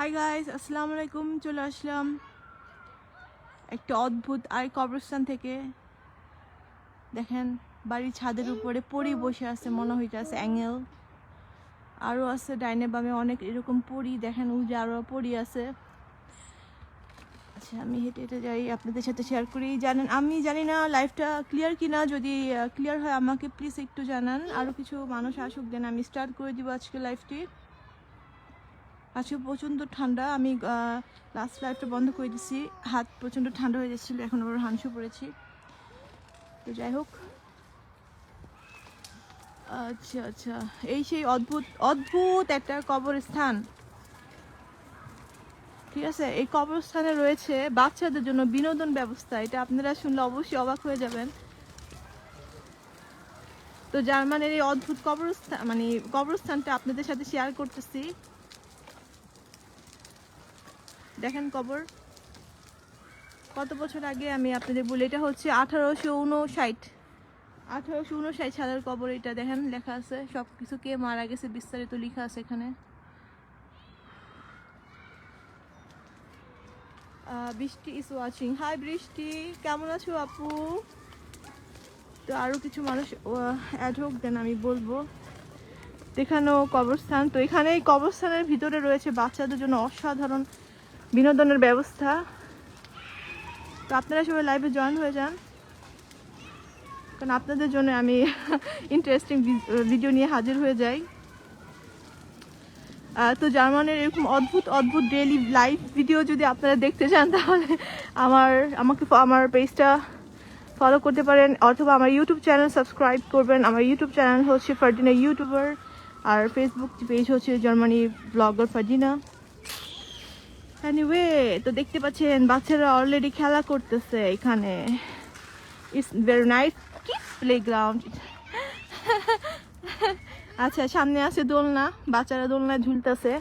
Hi guys আসসালামু আলাইকুম চলে আসলাম একটা অদ্ভুত আর কবরস্থান থেকে। দেখেন, বাড়ির ছাদের উপরে পরি বসে আছে, মনে হইতেছে অ্যাঙ্গেল। আরও আছে, ডাইনে বামে অনেক এরকম পরি, দেখেন উজে আরও পরি আছে। আচ্ছা আমি হেঁটে হেঁটে যাই, আপনাদের সাথে শেয়ার করি। জানেন, আমি জানি না লাইফটা ক্লিয়ার কিনা, যদি ক্লিয়ার হয় আমাকে প্লিজ একটু জানান। আরও কিছু মানুষ আসুক দেন আমি স্টার্ট করে দিব আজকে লাইফটি আজকে প্রচণ্ড ঠান্ডা, আমি লাস্ট লাইফটা বন্ধ করে দিছি। হাত প্রচণ্ড ঠান্ডা হয়ে যাচ্ছিল, এখন আবার হানসু পড়েছি। তো যাই হোক। আচ্ছা আচ্ছা। এই সেই অদ্ভুত অদ্ভুত একটা কবরস্থান। ঠিক আছে? এই কবরস্থানে রয়েছে বাচ্চাদের জন্য বিনোদন ব্যবস্থা। এটা আপনারা শুনলে অবশ্যই অবাক হয়ে যাবেন। তো জার্মানের এই অদ্ভুত কবরস্থান মানে কবরস্থানটা আপনাদের সাথে শেয়ার করতেছি। দেখেন কবর। কত বছর আগে আমি আপনাদের বলি, এটা হচ্ছে আঠারোশো উনষাট আঠারোশো উনষাট সালের কবর এটা, দেখেন লেখা আছে। সব কিছু কে মারা গেছে বিস্তারিত লেখা আছে এখানে। বৃষ্টি ইজ ওয়াচিং হাই বৃষ্টি, কেমন আছো আপু? তো আরও কিছু মানুষ অ্যাড হোক দেন আমি বলব। এখানেও কবরস্থান, তো এখানে কবরস্থানের ভিতরে রয়েছে বাচ্চাদের জন্য অসাধারণ বিনোদনের ব্যবস্থা। তো আপনারা সবাই লাইভে জয়েন হয়ে যান। কারণ আপনাদের জন্য আমি ইন্টারেস্টিং ভিডিও নিয়ে হাজির হয়ে যাই। তো জার্মানের এরকম অদ্ভুত অদ্ভুত ডেইলি লাইভ ভিডিও যদি আপনারা দেখতে চান, তাহলে আমার, আমাকে আমার পেজটা ফলো করতে পারেন। অথবা আমার ইউটিউব চ্যানেল সাবস্ক্রাইব করবেন। আমার ইউটিউব চ্যানেল হচ্ছে ফার্দিনা ইউটিউবার আর ফেসবুক পেজ হচ্ছে জার্মানি ব্লগার ফার্দিনা। এনিওয়ে তো দেখতে পাচ্ছেন, বাচ্চারা অলরেডি খেলা করতেছে এখানে। It's very nice kids playground আচ্ছা সামনে আছে দোলনা, বাচ্চারা দোলনায় ঝুলতেছে।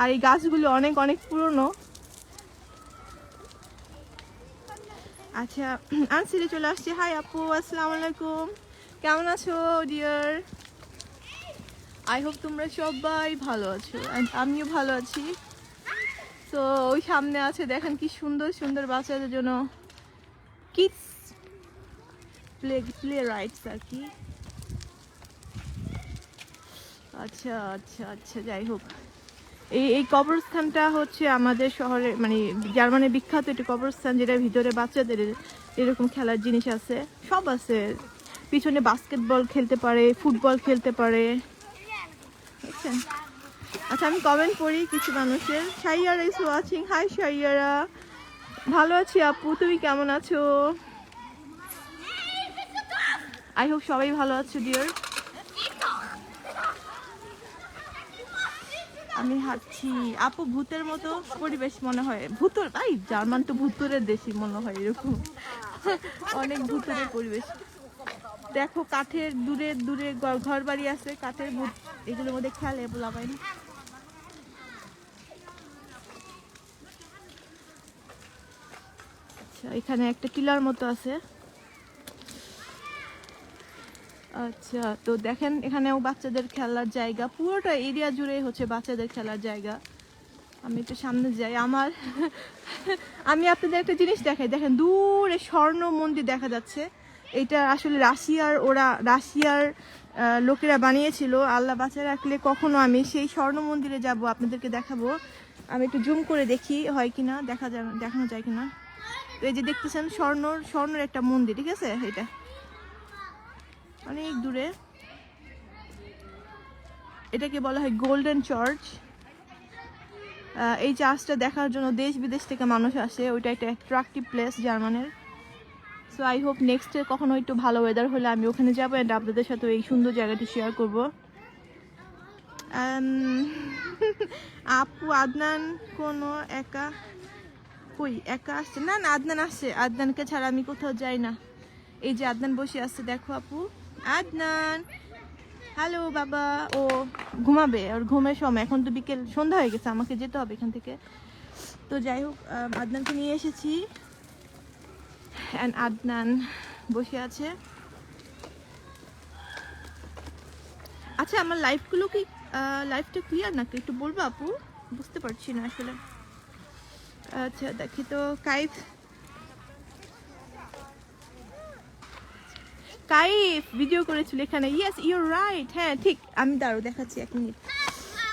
আর এই গাছগুলো অনেক অনেক পুরনো। আচ্ছা আনসিরে চলে আসছে। হাই আপু, আসসালামু আলাইকুম। কেমন আছো ডিয়ার আই হোপ তোমরা সবাই ভালো আছো আমিও ভালো আছি। তো ওই সামনে আছে, দেখেন কি সুন্দর সুন্দর বাচ্চাদের জন্য কিডস প্লে প্লে রাইটস আর কি। আচ্ছা আচ্ছা আচ্ছা যাই হোক। এই এই কবরস্থানটা হচ্ছে আমাদের শহরে মানে জার্মানির বিখ্যাত একটি কবরস্থান যেটা ভিতরে বাচ্চাদের এরকম খেলার জিনিস আছে। সব আছে। পিছনে বাস্কেটবল খেলতে পারে ফুটবল খেলতে পারে। বুঝছেন আচ্ছা আমি কমেন্ট পড়ি কিছু মানুষের। Saiyara is watching hi Saiyara. ভালো আছি আপু, তুমি কেমন আছো? আই হোপ সবাই ভালো আছো ডিয়ার আমি হাঁটছি। আপু, ভূতের মতো পরিবেশ মনে হয়। ভূতর তাই জার্মান তো ভূতরের দেশই মনে হয় এরকম। অনেক ভূতরের পরিবেশ। দেখো কাঠের দূরে দূরে ঘর- বাড়ি আছে, কাঠের ভূত এগুলোর মধ্যে খেলে বলাবাই আচ্ছা এখানে একটা টিলার মতো আছে। আচ্ছা তো দেখেন এখানেও বাচ্চাদের খেলার জায়গা। পুরোটা এরিয়া জুড়ে হচ্ছে বাচ্চাদের খেলার জায়গা। আমি একটু সামনে যাই, আমার। আমি আপনাদের একটা জিনিস দেখাই। দেখেন দূরে স্বর্ণ মন্দির দেখা যাচ্ছে। এটা আসলে রাশিয়ার ওরা, রাশিয়ার লোকেরা বানিয়েছিল। আল্লাহ বাঁচা রাখলে কখনো আমি সেই স্বর্ণ মন্দিরে যাব, আপনাদেরকে দেখাবো। আমি একটু জুম করে দেখি, হয় কিনা, দেখা যায়, দেখানো যায় কিনা। তো এই যে দেখতেছেন, স্বর্ণ, স্বর্ণের একটা মন্দির, ঠিক আছে? এটা অনেক দূরে। এটাকে বলা হয় গোল্ডেন চার্চ। এই চার্চটা দেখার জন্য দেশ বিদেশ থেকে মানুষ আসে। ওইটা একটা অ্যাট্রাকটিভ প্লেস জার্মানের। সো আই হোপ নেক্সট কখনো একটু ভালো ওয়েদার হলে আমি ওখানে যাব অ্যান্ড আপনাদের সাথে এই সুন্দর জায়গাটি শেয়ার করব। আপু, আদনান কোনো একা? কই, একা আসছে? না না, আদনান আসছে। আদনানকে ছাড়া আমি কোথাও যাই না। এই যে আদনান বসে আসছে দেখো আপু। আদনান! হ্যালো বাবা। ও ঘুমাবে, ওর ঘুমের সময়। এখন তো বিকেল, সন্ধ্যা হয়ে গেছে, আমাকে যেতে হবে এখান থেকে। তো যাই হোক আদনানকে নিয়ে এসেছি। অ্যান্ড আদনান বসে আছে। আচ্ছা আমার লাইফগুলো কি লাইফটা ক্লিয়ার নাকি? একটু বলব আপু? বুঝতে পারছি না আসলে। আচ্ছা দেখি তো, কাইফ। কাইফ ভিডিও করেছিল এখানে। ইয়েস ইউর রাইট হ্যাঁ ঠিক, আমি দাঁড়ো দেখাচ্ছি এক মিনিট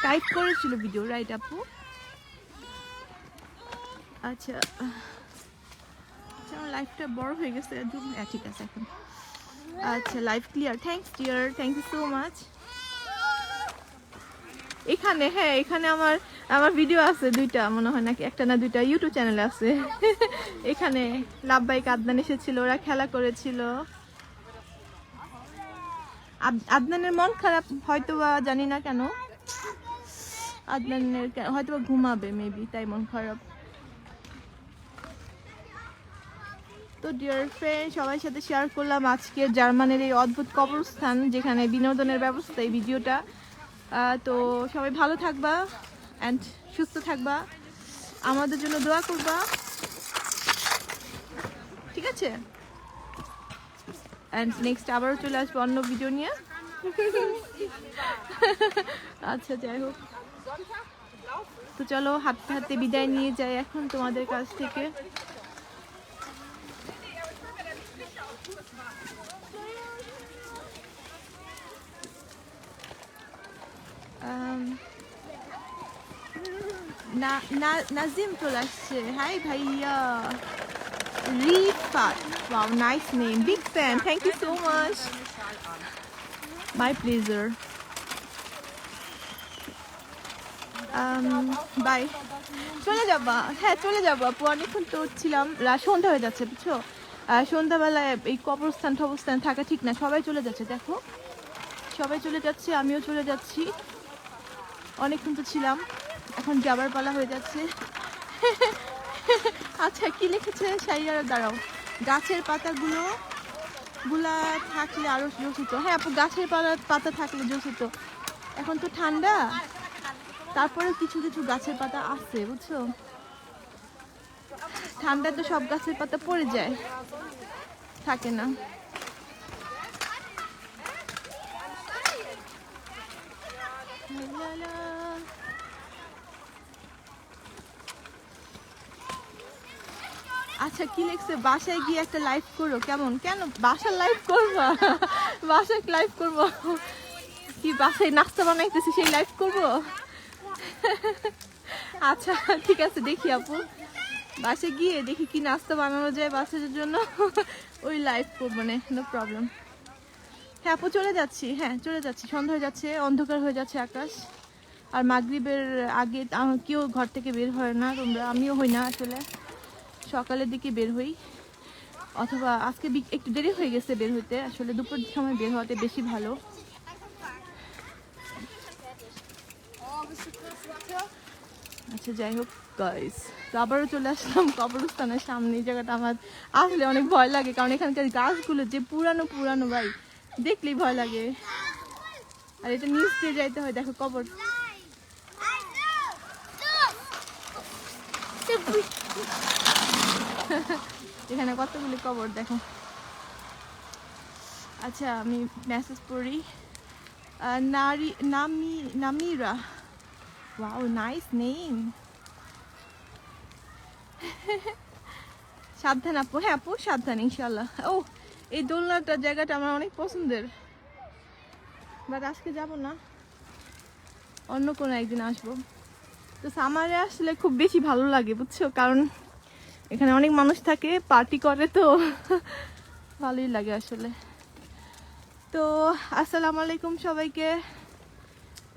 কাইফ করেছিল ভিডিও রাইট আপু? আচ্ছা লাইফটা বড় হয়ে গেছে হ্যাঁ ঠিক আছে এখন। আচ্ছা life clear thanks dear thank you so much এখানে হ্যাঁ এখানে আমার আমার ভিডিও আছে দুইটা, মনে হয় নাকি একটা না দুইটা ইউটিউব চ্যানেলে আছে। এখানে লাভবাই কাদনান এসেছিল, ওরা খেলা করেছিল। আদ- আদনানের মন খারাপ হয়তো বা জানি না কেন। আদনানের হয়তো ঘুমাবে মেবি তাই মন খারাপ। তো ডিয়ার ফ্রেন্ড সবার সাথে শেয়ার করলাম আজকে জার্মানের এই অদ্ভুত কবরস্থান যেখানে বিনোদনের ব্যবস্থা এই ভিডিওটা। তো সবাই ভালো থাকবা অ্যান্ড সুস্থ থাকবা। আমাদের জন্য দোয়া করবা। ঠিক আছে? অ্যান্ড নেক্সট আবারও চলে আসব অন্য ভিডিও নিয়ে। আচ্ছা যাই হোক। তো চলো, হাঁটতে হাঁটতে বিদায় নিয়ে যাই এখন তোমাদের কাছ থেকে আম, না না নাজিম চলে আসছে হাই ভাইয়া Rifat wow nice name big fan thank you so much my pleasure bye চলে যাবা। হ্যাঁ চলে যাব। আপু, অনেকক্ষণ তো ছিলাম সন্ধ্যা হয়ে যাচ্ছে, বুঝছ? সন্ধ্যাবেলায় এই কবরস্থান টবরস্থান থাকা ঠিক না। সবাই চলে যাচ্ছে, দেখো। সবাই চলে যাচ্ছে, আমিও চলে যাচ্ছি। অনেকক্ষণ তো ছিলাম, এখন যাবার পালা হয়ে যাচ্ছে। আচ্ছা কি লিখেছে সাইয়ার? দাঁড়াও। গাছের পাতাগুলো, গুলা থাকলে আরও জোসিত হ্যাঁ আপু, গাছের পাতা পাতা থাকলে জোসিত এখন তো ঠান্ডা। তারপরে কিছু কিছু গাছের পাতা আছে, বুঝছ? ঠান্ডায় তো সব গাছের পাতা পড়ে যায়। থাকে না। লা। আচ্ছা কি লিখছে বাসায় গিয়ে একটা লাইভ করো। কেমন? কেন? বাসার লাইভ করবা? বাসায় লাইভ করব? কি বাসায় নাস্তা বানাইতেছি, সেই লাইভ করব? আচ্ছা ঠিক আছে, দেখি আপু। বাসে গিয়ে দেখি কি নাস্তা বানানো যায় বাচ্চাদের জন্য। ওই লাইভ করব, না নো প্রবলেম হ্যাঁ আপু, চলে যাচ্ছি। হ্যাঁ চলে যাচ্ছি। সন্ধ্যা হয়ে যাচ্ছে, অন্ধকার হয়ে যাচ্ছে আকাশ। আর মাগরিবের আগে কেউ ঘর থেকে বের হয় না, তোমরা, আমিও হই না আসলে। সকালের দিকে বের হই। অথবা আজকে একটু দেরি হয়ে গেছে বের হইতে। আসলে দুপুর সময় বের হওয়াতে বেশি ভালো। আচ্ছা যাই হোক গাইস আবারও চলে আসলাম কবরস্থানের সামনে। এই জায়গাটা আমার আসলে অনেক ভয় লাগে, কারণ এখানকার গাছগুলো যে পুরানো পুরানো ভাই, দেখলেই ভয় লাগে। আর এটা নিচ দিয়ে যাইতে হয়, দেখো কবর। এখানে কতগুলি কবর দেখো? আচ্ছা আমি মেসেজ পড়ি। নারী, নামি, নামিরা। নাইস নেম সাবধান আপু হ্যাঁ আপু, সাবধান ইনশাল্লাহ ও, এই দোলনাটা জায়গাটা আমার অনেক পছন্দের। বাট আজকে যাব না। অন্য কোনো একদিন আসব। তো সামারে আসলে খুব বেশি ভালো লাগে, বুঝছ? কারণ এখানে অনেক মানুষ থাকে পার্টি করে তো ভালোই লাগে আসলে। তো আসসালামু আলাইকুম সবাইকে।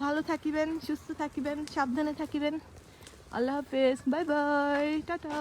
ভালো থাকিবেন, সুস্থ থাকিবেন, সাবধানে থাকিবেন। আল্লাহ হাফেজ, বাই বাই, টাটা।